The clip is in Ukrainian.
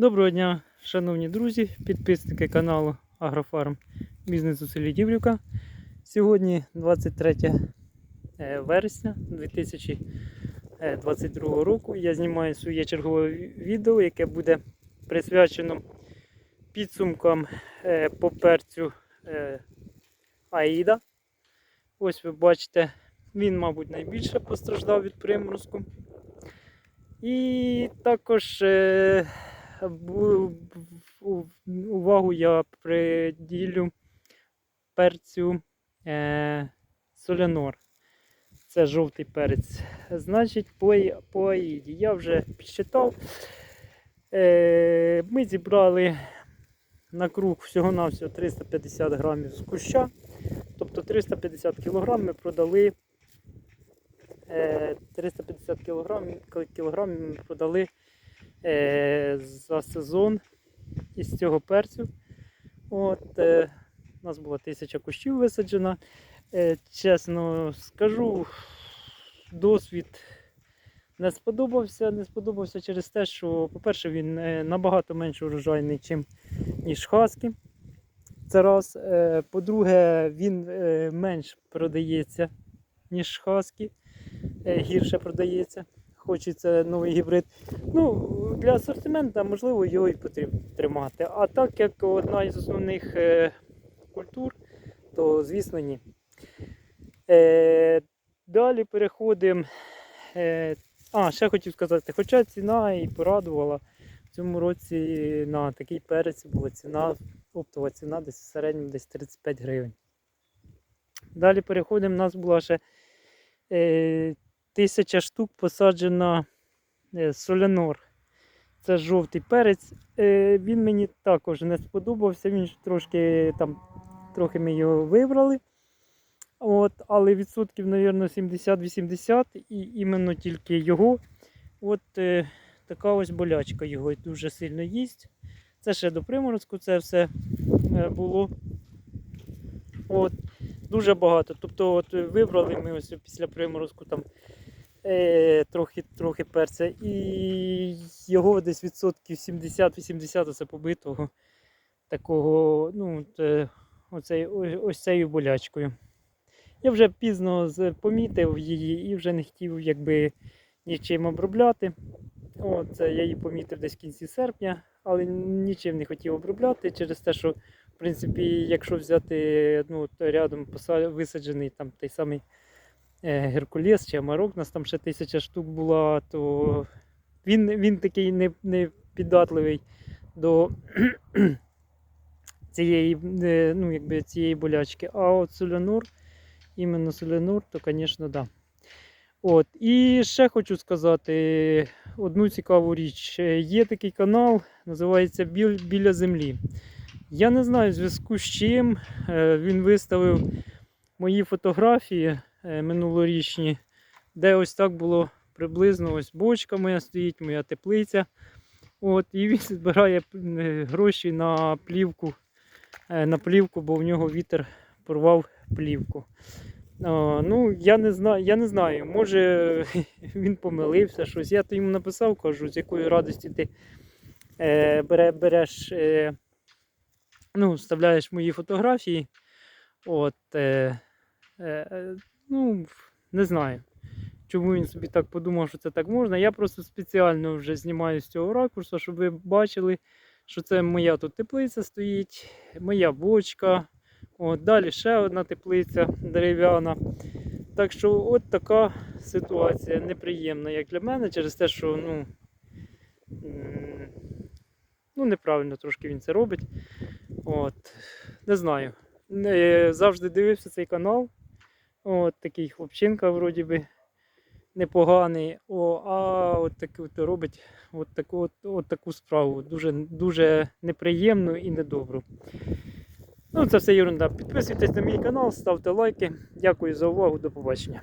Доброго дня, шановні друзі, підписники каналу Агрофарм Бізнес у селі Дівлюка. Сьогодні 23 е, вересня 2022 року. Я знімаю своє чергове відео, яке буде присвячено підсумкам е, по перцю е, Аїда. Ось ви бачите, він, мабуть, найбільше постраждав від приморозку. І також увагу я приділю перцю е, солянор. Це жовтий перець. Значить, по, по аїді я вже підсчитав. Е, ми зібрали на круг всього-навсього 350 грамів з куща. Тобто 350 кг ми продали. е, 350 кг, кілограмів ми продали е, за сезон із цього перцю. От, е, у нас була тисяча кущів висаджена. Е, чесно скажу, досвід не сподобався. Не сподобався через те, що, по-перше, він е, набагато менш урожайний, ніж хаски. Це раз. Е, по-друге, він е, менш продається, ніж хаски. Е, гірше продається. Хочеться новий гібрид. Ну, для асортименту, можливо, його і потрібно тримати. А так як одна із основних е, культур, то звісно ні. Е, далі переходимо. Е, а, ще хотів сказати, хоча ціна і порадувала, в цьому році на такий перець була ціна, оптова ціна десь в середньому десь 35 гривень. Далі переходимо, у нас була ще е, тисяча штук посаджена е, солянор. Це жовтий перець. Е, він мені також не сподобався. Він трошки там, трохи ми його вибрали. От, але відсотків, мабуть, 70-80, і іменно тільки його. От е, така ось болячка його дуже сильно їсть. Це ще до приморозку це все е, було. От, дуже багато. Тобто, от вибрали ми ось після приморозку там е, трохи, трохи перця, і його десь відсотків 70-80 оце побитого такого, ну, оцей, ось, цією болячкою. Я вже пізно помітив її і вже не хотів якби нічим обробляти. О, це я її помітив десь в кінці серпня, але нічим не хотів обробляти через те, що в принципі, якщо взяти ну, рядом висаджений там той самий Геркулес чи Амарок, нас там ще тисяча штук була, то він, він такий не, не піддатливий до цієї, е, ну, якби, цієї болячки. А от солянур, іменно солянур, то, звісно, да. От. І ще хочу сказати одну цікаву річ. Е, Є такий канал, називається Біля землі. Я не знаю зв'язку з чим е, він виставив мої фотографії е, минулорічні, де ось так було приблизно ось бочка моя стоїть, моя теплиця. От, і він збирає е, гроші на плівку, е, на плівку, бо в нього вітер порвав плівку. А, ну, я не знаю, я не знаю, може він помилився щось. Я то йому написав, кажу, з якої радості ти е, бере, береш, е, ну, вставляєш мої фотографії. От, е, е, е, ну, не знаю, чому він собі так подумав, що це так можна. Я просто спеціально вже знімаю з цього ракурсу, щоб ви бачили, що це моя тут теплиця стоїть, моя бочка. От, далі ще одна теплиця дерев'яна. Так що от така ситуація неприємна, як для мене, через те, що ну, ну неправильно трошки він це робить. От, не знаю. Не, завжди дивився цей канал. От такий хлопчинка, вроді би, непоганий. О, а от таке от робить от таку, от, от таку справу. Дуже, дуже неприємну і недобру. Ну, це все ерунда. Підписуйтесь на мій канал, ставте лайки. Дякую за увагу. До побачення.